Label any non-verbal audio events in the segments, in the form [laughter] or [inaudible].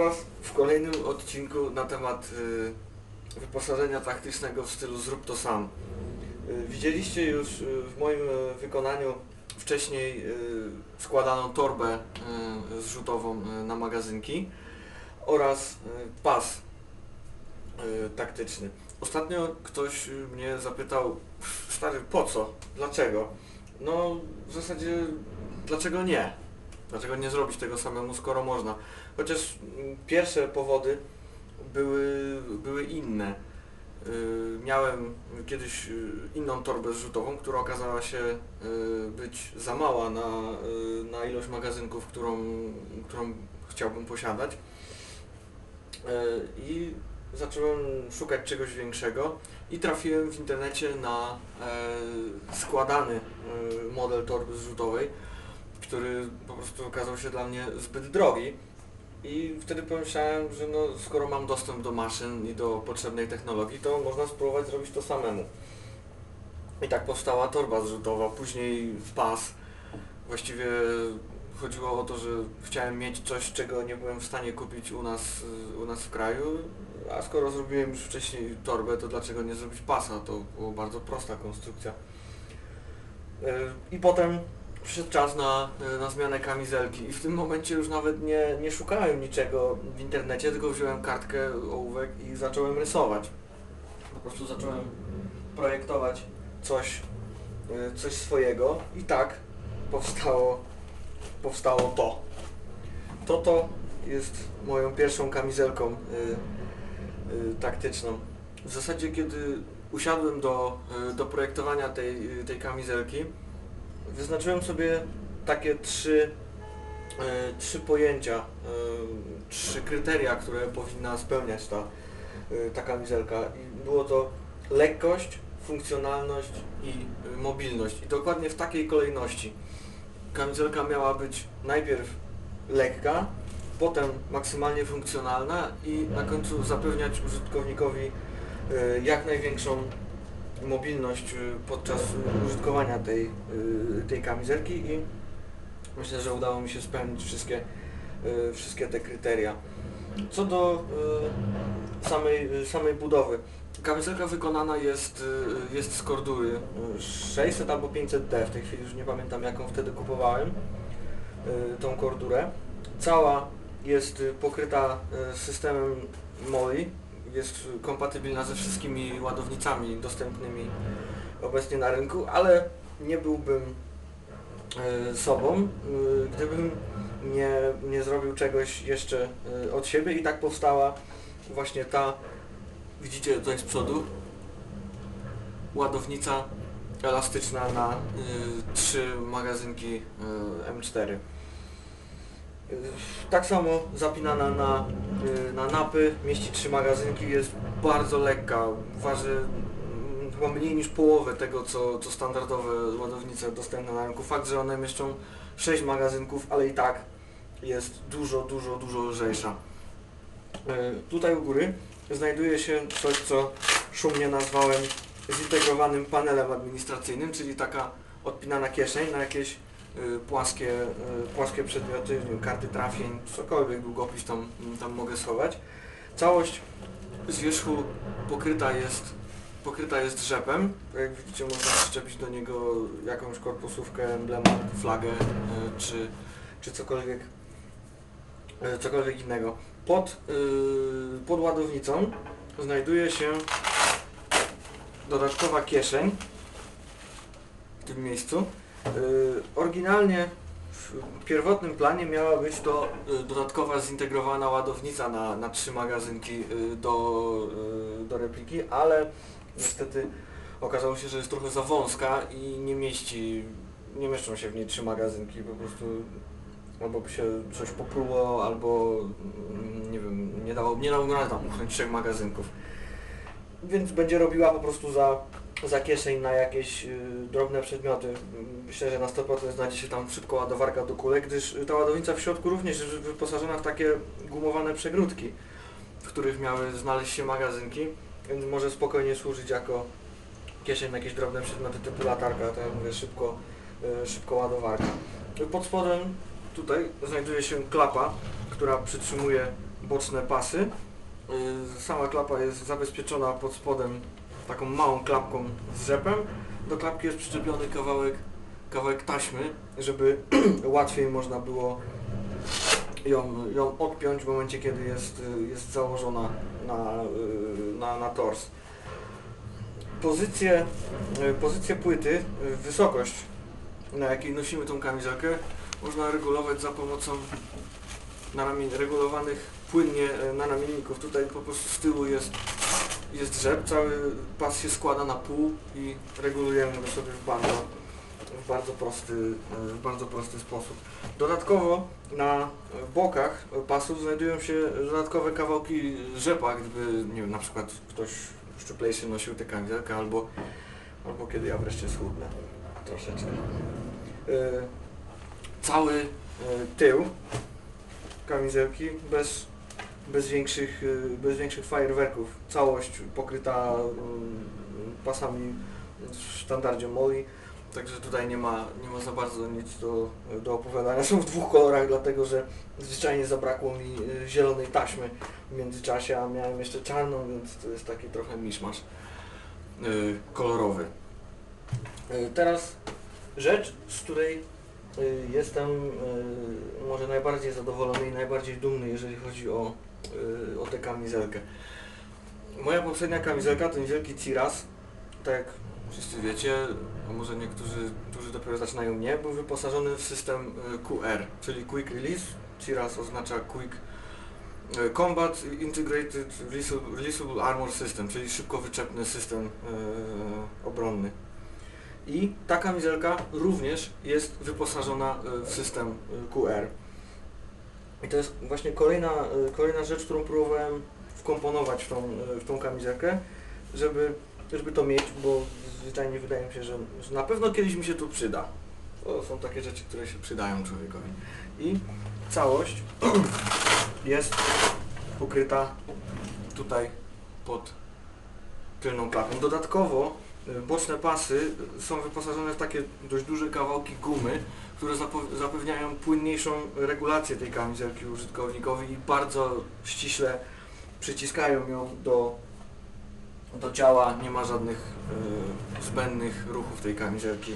Was w kolejnym odcinku na temat y, wyposażenia taktycznego w stylu zrób to sam. Y, widzieliście już y, w moim y, wykonaniu wcześniej y, składaną torbę y, zrzutową y, na magazynki oraz y, pas y, taktyczny. Ostatnio ktoś y, mnie zapytał, stary, po co? Dlaczego? No w zasadzie dlaczego nie? Dlaczego nie zrobić tego samemu, skoro można? Chociaż mm, pierwsze powody były, były inne. Yy, miałem kiedyś yy, inną torbę zrzutową, która okazała się yy, być za mała na, na ilość magazynków, którą, którą chciałbym posiadać. I zacząłem szukać czegoś większego i trafiłem w internecie na e, składany model torby zrzutowej, który po prostu okazał się dla mnie zbyt drogi. I wtedy pomyślałem, że no, skoro mam dostęp do maszyn i do potrzebnej technologii, to można spróbować zrobić to samemu. I tak powstała torba zrzutowa, później pas. Właściwie chodziło o to, że chciałem mieć coś, czego nie byłem w stanie kupić u nas, u nas w kraju, a skoro zrobiłem już wcześniej torbę, to dlaczego nie zrobić pasa? To była bardzo prosta konstrukcja. Y, I potem przyszedł czas na, na zmianę kamizelki i w tym momencie już nawet nie, nie szukałem niczego w internecie, tylko wziąłem kartkę, ołówek i zacząłem rysować. Po prostu zacząłem projektować coś, y, coś swojego i tak powstało, powstało to. To to jest moją pierwszą kamizelką y, y, taktyczną. W zasadzie kiedy usiadłem do, y, do projektowania tej, y, tej kamizelki, wyznaczyłem sobie takie trzy, y, trzy pojęcia, y, trzy kryteria, które powinna spełniać ta, y, ta kamizelka. I było to lekkość, funkcjonalność i mobilność. I dokładnie w takiej kolejności. Kamizelka miała być najpierw lekka, potem maksymalnie funkcjonalna i na końcu zapewniać użytkownikowi jak największą mobilność y, podczas użytkowania tej, y, tej kamizelki i myślę, że udało mi się spełnić wszystkie, y, wszystkie te kryteria. Co do samej, samej budowy. Kamizelka wykonana jest, jest z kordury y, 600 albo 500D, w tej chwili już nie pamiętam jaką wtedy kupowałem tą kordurę. Cała jest pokryta systemem MOLI, jest kompatybilna ze wszystkimi ładownicami dostępnymi obecnie na rynku, ale nie byłbym y, sobą, y, gdybym nie, nie zrobił czegoś jeszcze y, od siebie i tak powstała właśnie ta, widzicie tutaj z przodu, ładownica elastyczna na trzy magazynki y, M4. Y, Tak samo zapinana na, na napy, mieści trzy magazynki, jest bardzo lekka, waży mm, chyba mniej niż połowę tego, co, co standardowe ładownice dostępne na rynku. Fakt, że one mieszczą 6 magazynków, ale i tak jest dużo, dużo, dużo lżejsza. Y, Tutaj u góry znajduje się coś, co szumnie nazwałem zintegrowanym panelem administracyjnym, czyli taka odpinana kieszeń na jakieś płaskie, y, płaskie przedmioty, karty trafień, cokolwiek, długopis tam, tam mogę schować. Całość z wierzchu pokryta jest, pokryta jest rzepem. Jak widzicie można przyczepić do niego jakąś korpusówkę, emblemat, flagę y, czy, czy cokolwiek, y, cokolwiek innego. Pod, y, pod ładownicą znajduje się dodatkowa kieszeń w tym miejscu. Y, oryginalnie w pierwotnym planie miała być to y, dodatkowa zintegrowana ładownica na, na trzy magazynki y, do, do repliki, ale niestety okazało się, że jest trochę za wąska i nie mieści, nie mieszczą się w niej trzy magazynki, po prostu albo by się coś popruło, albo mm, nie wiem, nie dało, nie dało tam trzech magazynków. Więc będzie robiła po prostu za, za kieszeń na jakieś y, drobne przedmioty. Myślę, że na 100% znajdzie się tam szybko ładowarka do kulek, gdyż ta ładownica w środku również jest wyposażona w takie gumowane przegródki, w których miały znaleźć się magazynki, więc może spokojnie służyć jako kieszeń na jakieś drobne przedmioty typu latarka, tak jak mówię, szybko, y, szybko ładowarka. Pod spodem tutaj znajduje się klapa, która przytrzymuje boczne pasy. Y, Sama klapa jest zabezpieczona pod spodem taką małą klapką z rzepem. Do klapki jest przyczepiony kawałek, kawałek taśmy, żeby [clears throat] łatwiej można było ją, ją odpiąć w momencie, kiedy jest, jest założona na, na, na tors. Pozycję, pozycję płyty, wysokość, na jakiej nosimy tą kamizelkę, można regulować za pomocą naramień, regulowanych płynnie e, naramienników. Tutaj po prostu z tyłu jest, jest rzep, cały pas się składa na pół i regulujemy go sobie w bardzo, w bardzo, prosty, e, w bardzo prosty sposób. Dodatkowo na bokach pasów znajdują się dodatkowe kawałki rzepa, gdyby nie wiem, na przykład ktoś szczuplejszy nosił tę kamizelkę albo, albo kiedy ja wreszcie schudnę troszeczkę. E, Cały e, tył kamizelki bez, bez, większych, y, bez większych fajerwerków. Całość pokryta mm, pasami w standardzie Molly, także tutaj nie ma, nie ma za bardzo nic do, do opowiadania. Są w dwóch kolorach, dlatego że zwyczajnie zabrakło mi y, zielonej taśmy w międzyczasie, a miałem jeszcze czarną, więc to jest taki trochę miszmasz y, kolorowy. Teraz rzecz, z której jestem może najbardziej zadowolony i najbardziej dumny, jeżeli chodzi o, o tę kamizelkę. Moja poprzednia kamizelka, ten wielki Ciras, tak jak wszyscy wiecie, a może niektórzy, którzy dopiero zaczynają mnie, był wyposażony w system y, QR, czyli Quick Release. Ciras oznacza Quick y, Combat Integrated Releasable- Armor System, czyli szybko wyczepny system y, obronny. I ta kamizelka również jest wyposażona y, w system y, QR. I to jest właśnie kolejna, y, kolejna rzecz, którą próbowałem wkomponować w tą, y, w tą kamizelkę, żeby, żeby to mieć, bo zwyczajnie wydaje mi się, że, na pewno kiedyś mi się to przyda. To są takie rzeczy, które się przydają człowiekowi. I całość [clears throat] jest pokryta tutaj pod tylną klapą. Dodatkowo boczne pasy są wyposażone w takie dość duże kawałki gumy, które zapewniają płynniejszą regulację tej kamizelki użytkownikowi i bardzo ściśle przyciskają ją do, do ciała. Nie ma żadnych y, zbędnych ruchów tej kamizelki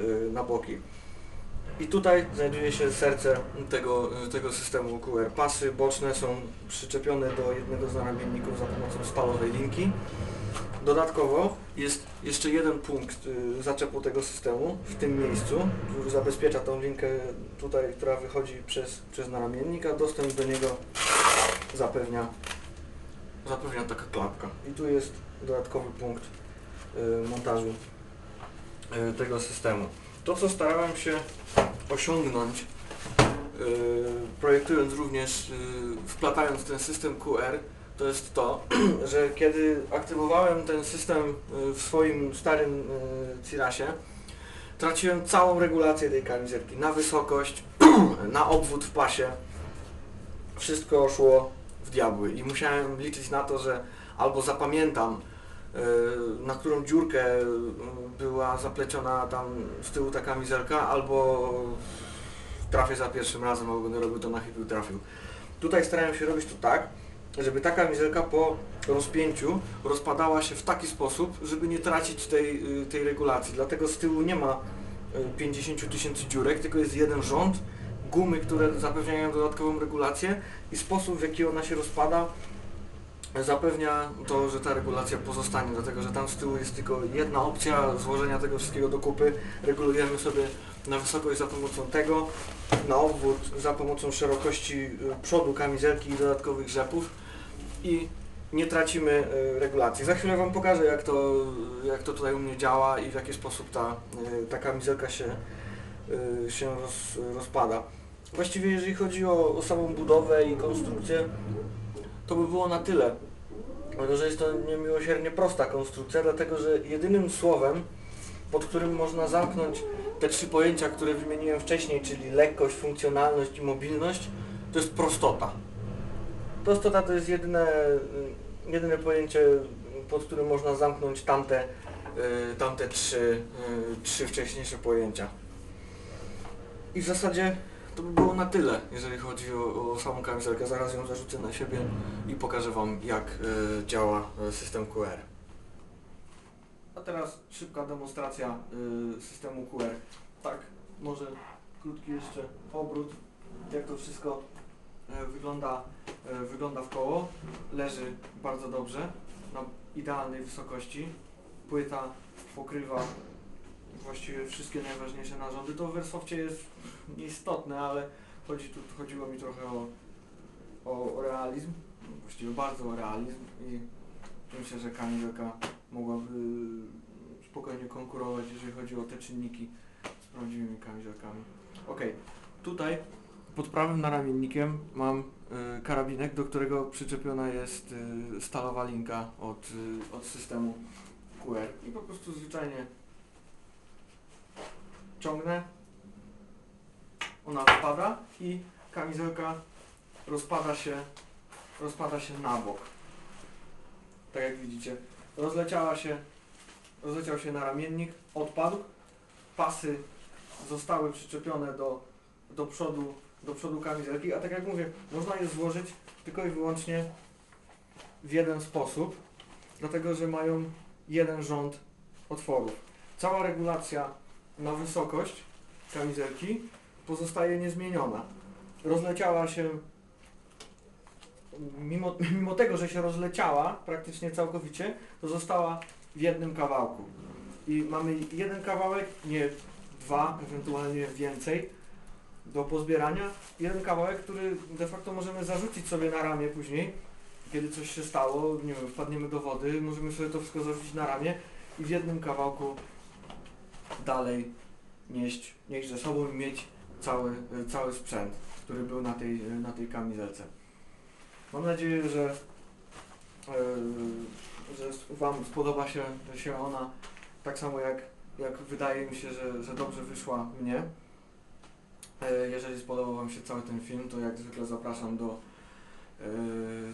y, na boki. I tutaj znajduje się serce tego, tego systemu QR. Pasy boczne są przyczepione do jednego z naramienników za pomocą stalowej linki. Dodatkowo jest jeszcze jeden punkt y, zaczepu tego systemu w tym miejscu, który zabezpiecza tą linkę tutaj, która wychodzi przez, przez naramiennik, a dostęp do niego zapewnia, zapewnia taka klapka. I tu jest dodatkowy punkt y, montażu y, tego systemu. To co starałem się osiągnąć, projektując również, wplatając ten system QR, to jest to, [clears throat] że kiedy aktywowałem ten system y, w swoim starym y, Cirasie, traciłem całą regulację tej kamizelki na wysokość, [clears throat] na obwód w pasie. Wszystko szło w diabły i musiałem liczyć na to, że albo zapamiętam y, na którą dziurkę była zapleciona tam z tyłu ta kamizelka, albo trafię za pierwszym razem, albo będę robił to na chybił trafił. Tutaj starałem się robić to tak, żeby ta kamizelka po rozpięciu rozpadała się w taki sposób, żeby nie tracić tej, y, tej regulacji. Dlatego z tyłu nie ma y, 50 tysięcy dziurek, tylko jest jeden rząd, gumy, które zapewniają dodatkową regulację i sposób w jaki ona się rozpada zapewnia to, że ta regulacja pozostanie, dlatego że tam z tyłu jest tylko jedna opcja złożenia tego wszystkiego do kupy. Regulujemy sobie na wysokość za pomocą tego, na obwód za pomocą szerokości y, przodu kamizelki i dodatkowych rzepów i nie tracimy y, regulacji. Za chwilę Wam pokażę jak to, jak to tutaj u mnie działa i w jaki sposób ta, y, ta kamizelka się, się roz, rozpada. Właściwie jeżeli chodzi o, o samą budowę i konstrukcję, to by było na tyle. Dlatego, że jest to niemiłosiernie prosta konstrukcja, dlatego że jedynym słowem, pod którym można zamknąć te trzy pojęcia, które wymieniłem wcześniej, czyli lekkość, funkcjonalność i mobilność, to jest prostota. Prostota to jest jedyne, y, jedyne pojęcie, pod którym można zamknąć tamte, y, tamte trzy, y, trzy wcześniejsze pojęcia. I w zasadzie to by było na tyle, jeżeli chodzi o, o samą kamizelkę. Zaraz ją zarzucę na siebie i pokażę Wam, jak działa system QR. A teraz szybka demonstracja e, systemu QR. Tak, może krótki jeszcze obrót, jak to wszystko e, wygląda, e, wygląda w koło. Leży bardzo dobrze, na idealnej wysokości. Płyta pokrywa właściwie wszystkie najważniejsze narządy. To w Wersoftie jest nieistotne, ale chodzi tu, chodziło mi trochę o, o, o realizm, właściwie bardzo o realizm i myślę, że kamizelka mogłaby spokojnie konkurować, jeżeli chodzi o te czynniki z prawdziwymi kamizelkami. Ok, tutaj pod prawym naramiennikiem mam y, karabinek, do którego przyczepiona jest y, stalowa linka od, y, od systemu QR i po prostu zwyczajnie ciągnę, ona spada i kamizelka rozpada się, rozpada się na bok. Tak jak widzicie, rozleciała się, rozleciał się naramiennik, odpadł, pasy zostały przyczepione do, do przodu, do przodu kamizelki, a tak jak mówię, można je złożyć tylko i wyłącznie w jeden sposób, dlatego że mają jeden rząd otworów. Cała regulacja na wysokość kamizelki pozostaje niezmieniona. Rozleciała się, mimo, [laughs] mimo tego, że się rozleciała praktycznie całkowicie, to została w jednym kawałku. I mamy jeden kawałek, nie dwa, ewentualnie więcej do pozbierania. Jeden kawałek, który de facto możemy zarzucić sobie na ramię później, kiedy coś się stało, nie wiem, wpadniemy do wody, możemy sobie to wszystko zarzucić na ramię i w jednym kawałku dalej nieść, nieść ze sobą i mieć cały, cały sprzęt, który był na tej, na tej kamizelce. Mam nadzieję, że, yy, że Wam spodoba się, się ona tak samo jak, jak wydaje mi się, że, że dobrze wyszła mnie. E, Jeżeli spodobał Wam się cały ten film, to jak zwykle zapraszam do, e,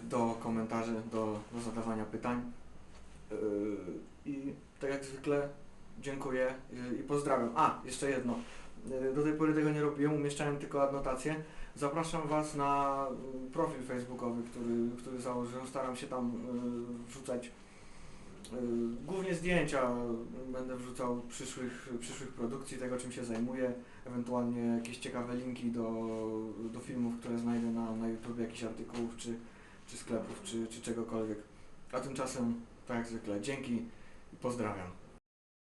do komentarzy, do, do zadawania pytań. E, I tak jak zwykle dziękuję i pozdrawiam. A, jeszcze jedno. E, Do tej pory tego nie robiłem, umieszczałem tylko adnotacje. Zapraszam Was na mm, profil facebookowy, który, który założyłem. Staram się tam e, wrzucać e, głównie zdjęcia. Będę wrzucał przyszłych, przyszłych produkcji, tego czym się zajmuję, ewentualnie jakieś ciekawe linki do, do filmów, które znajdę na, na YouTube, jakichś artykułów, czy, czy sklepów, czy, czy czegokolwiek. A tymczasem, tak jak zwykle, dzięki i pozdrawiam.